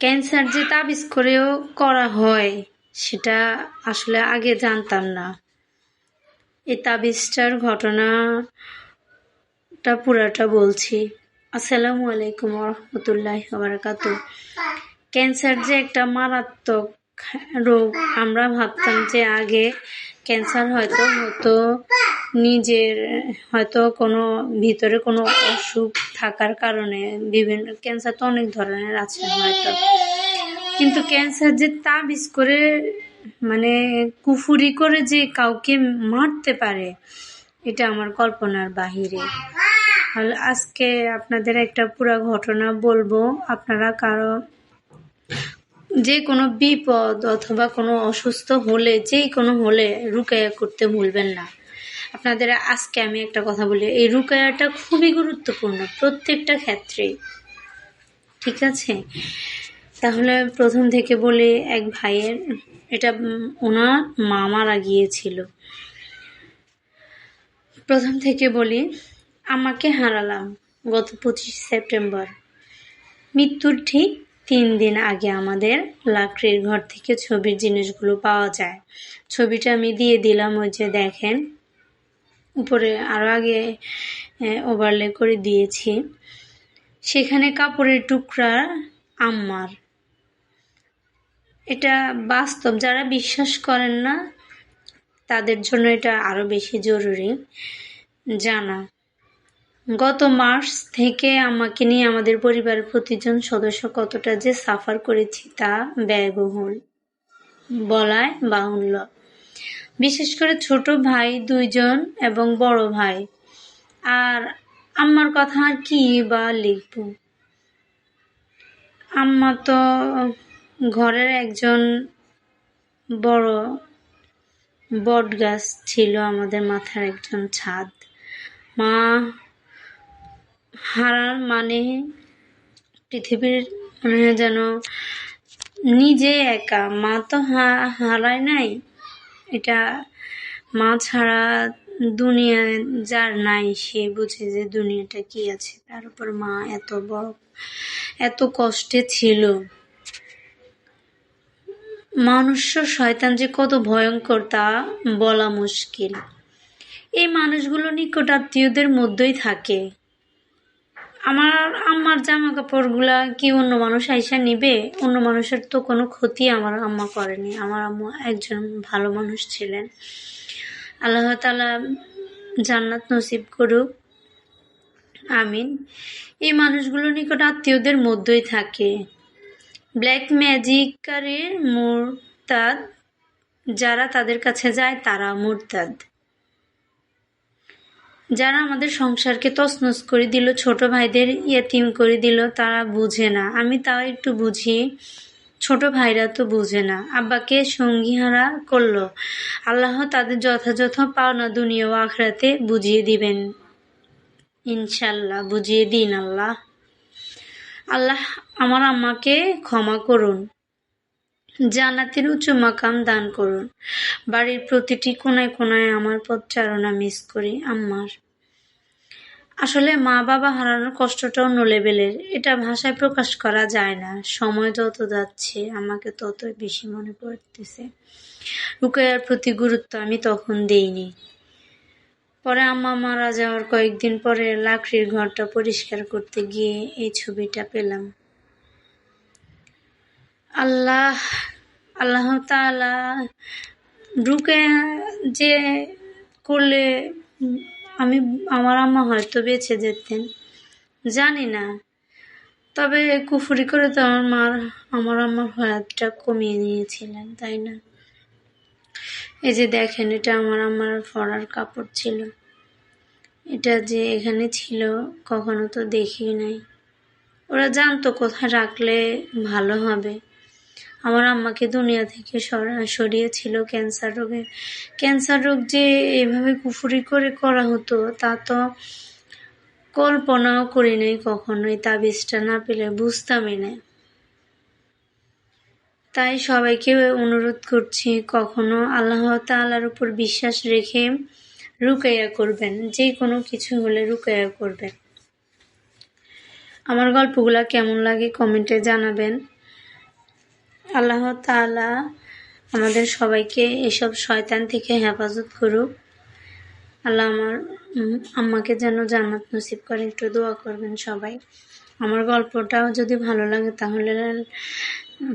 Cancer যে তাবিজ করেও করা হয়, সেটা আসলে আগে জানতাম না। এই তাবিজটার ঘটনাটা পুরাটা বলছি। আসসালামু আলাইকুম রহমতুল্লাহ বারাকাত ক্যান্সার যে একটা মারাত্মক রোগ, আমরা ভাবতাম যে আগে ক্যান্সার হয়তো হতো নিজের, হয়তো কোনো ভিতরে কোনো অসুখ থাকার কারণে বিভিন্ন ক্যান্সার তো অনেক ধরনের আছে হয়তো। কিন্তু ক্যান্সার যে তাবিজ করে মানে কুফুরি করে যে কাউকে মারতে পারে, এটা আমার কল্পনার বাহিরে। আজকে আপনাদের একটা পুরো ঘটনা বলব। আপনারা কারও যে কোনো বিপদ অথবা কোনো অসুস্থ হলে যেই কোনো হলে রুকায়া করতে ভুলবেন না। আপনাদের আজকে আমি একটা কথা বলি। এই রুকায়াটা খুবই গুরুত্বপূর্ণ প্রত্যেকটা ক্ষেত্রেই। ঠিক আছে? তাহলে প্রথম থেকে বলি, এক ভাইয়ের, এটা ওনার মামারা গিয়েছিল। প্রথম থেকে বলি, আমাকে হারালাম গত পঁচিশ সেপ্টেম্বর। মৃত্যুর ঠিক তিন দিন আগে আমাদের লাকড়ির ঘর থেকে ছবির জিনিসগুলো পাওয়া যায়। ছবিটা আমি দিয়ে দিলাম ওই যে দেখেন উপরে আরও আগে ওভারলে করে দিয়েছি। সেখানে কাপড়ের টুকরা আম্মার। এটা বাস্তব, যারা বিশ্বাস করেন না, তাদের জন্য এটা আরও বেশি জরুরি। জানা। গত মার্চ থেকে আমাকে নিয়ে আমাদের পরিবারের প্রতিজন সদস্য কতটা যে সাফার করেছি তা ব্যয়বহুল। বলায় বাহুল্য বিশেষ করে ছোট ভাই, দুইজন এবং বড় ভাই। আর আম্মার কথা আর কি বা লিখব? আম্মা তো ঘরের একজন বড় বট গাছ ছিল, আমাদের মাথার একজন ছাদ। মা হারার মানে পৃথিবীর মানে যেন নিজে একা। মা তো হারায় নাই এটা মা ছাড়া দুনিয়ায় যার নাই, সে বুঝে যে দুনিয়াটা কি আছে। তার উপর মা এত বড়, এত কষ্টে ছিল। মানুষ শয়তান যে কত ভয়ঙ্কর তা বলা মুশকিল। এই মানুষগুলো নিকট আত্মীয়দের মধ্যেই থাকে। আমার আম্মার জামা কাপড়গুলা কি অন্য মানুষ আইসা নিবে? অন্য মানুষের তো কোনো ক্ষতি আমার আম্মা করেনি। আমার আম্মু একজন ভালো মানুষ ছিলেন। আল্লাহ তালা জান্নাত নসিব করুক। আমিন। এই মানুষগুলো নিকট আত্মীয়দের মধ্যেই থাকে। ব্ল্যাক ম্যাজিকারের মুরতাদ, যারা তাদের কাছে যায় তারা মুরতাদ। যারা আমাদের সংসারকে তছনছ করে দিল, ছোট ভাইদের ইয়েতিম করে দিল, তারা বুঝে না। আমি তাও একটু বুঝি, ছোট ভাইরা তো বুঝে না। আব্বাকে সঙ্গীহারা করল। আল্লাহ তাদের যথাযথ পাওনা দুনিয়া ও আখড়াতে বুঝিয়ে দিবেন। ইনশাল্লাহ বুঝিয়ে দিন আল্লাহ। আল্লাহ আমার আম্মাকে ক্ষমা করুন। জানাতের উচ্চ মাকাম দান করুন। বাড়ির প্রতিটি কোনায় কোনায় আমার পথচারণা মিস করি, আম্মার। আসলে মা বাবা হারানোর কষ্টটা অন্য লেভেলের। এটা ভাষায় প্রকাশ করা যায় না। সময় যত যাচ্ছে, আমাকে ততই বেশি মনে পড়তেছে। রুকায়ার প্রতি গুরুত্ব আমি তখন দেইনি। পরে আম্মা মারা যাওয়ার কয়েকদিন পরে লাকড়ির ঘরটা পরিষ্কার করতে গিয়ে এই ছবিটা পেলাম। আল্লাহ আল্লাহ তালা ঢুকে যে করলে আমি, আমার আম্মা হয়তো বেঁচে যেতেন। জানি না। তবে কুফুরি করে তো আমার মার আমার আম্মার হায়াতটা কমিয়ে নিয়েছিলেন, তাই না? এই যে দেখেন, এটা আমার আমার ফরার কাপড় ছিল। এটা যে এখানে ছিল, কখনো তো দেখি নাই। ওরা জানতো কোথায় রাখলে ভালো হবে। আমার আম্মাকে দুনিয়া থেকে সরিয়েছিল ক্যান্সার রোগে। ক্যান্সার রোগ যে এভাবে কুফুরি করে করা হতো, তা তো কল্পনাও করি নাই কখনোই, তাবিজটা না পেলে বুঝতামই না তাই সবাইকে অনুরোধ করছি, কখনো আল্লাহ তালার উপর বিশ্বাস রেখে রুকাইয়া করবেন যে কোনো কিছু হলে রুকাইয়া করবেন। আমার গল্পগুলা কেমন লাগে কমেন্টে জানাবেন। আল্লাহ তাআলা আমাদের সবাইকে এসব শয়তান থেকে হেফাজত করুক। আল্লাহ আমার আম্মাকে যেন জান্নাত নসিব করে, একটু দোয়া করবেন সবাই। আমার গল্পটাও যদি ভালো লাগে তাহলে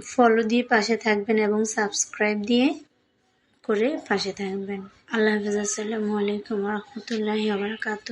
ফলো দিয়ে পাশে থাকবেন এবং সাবস্ক্রাইব দিয়ে করে পাশে থাকবেন। আল্লাহ হাফিজ, আসসালামু আলাইকুম রহমতুল্লাহি আবরকাত